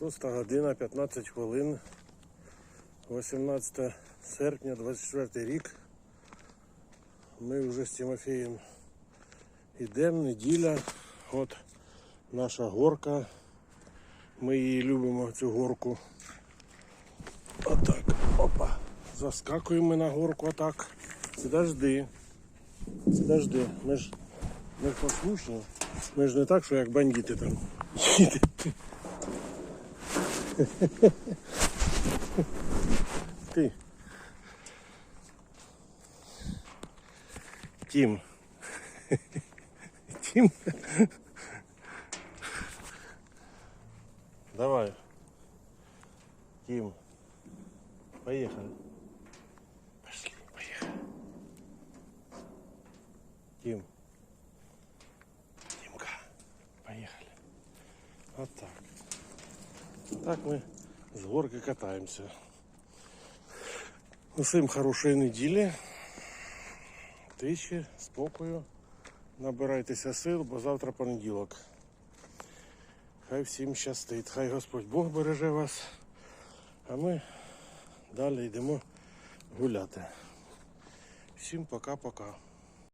6 година 15 хвилин. 18 серпня 24 рік. Ми вже з Тимофієм йдемо, неділя. От наша горка. Ми її любимо, цю горку. Отак. Опа. Заскакуємо на горку отак. Це дожди. Ми ж, ми ж послушні. Ми ж не так, що як бандити там. Ти. Тім. Тім. Давай. Тим. Поехали. Пошли, поехали. Тим. Тимка. Поехали. Вот так. Так ми з горки катаємося. Усім хорошої неділі. Тиші, спокою. Набирайтеся сил, бо завтра понеділок. Хай всім щастить, хай Господь Бог береже вас, а ми далі йдемо гуляти. Всім пока-пока.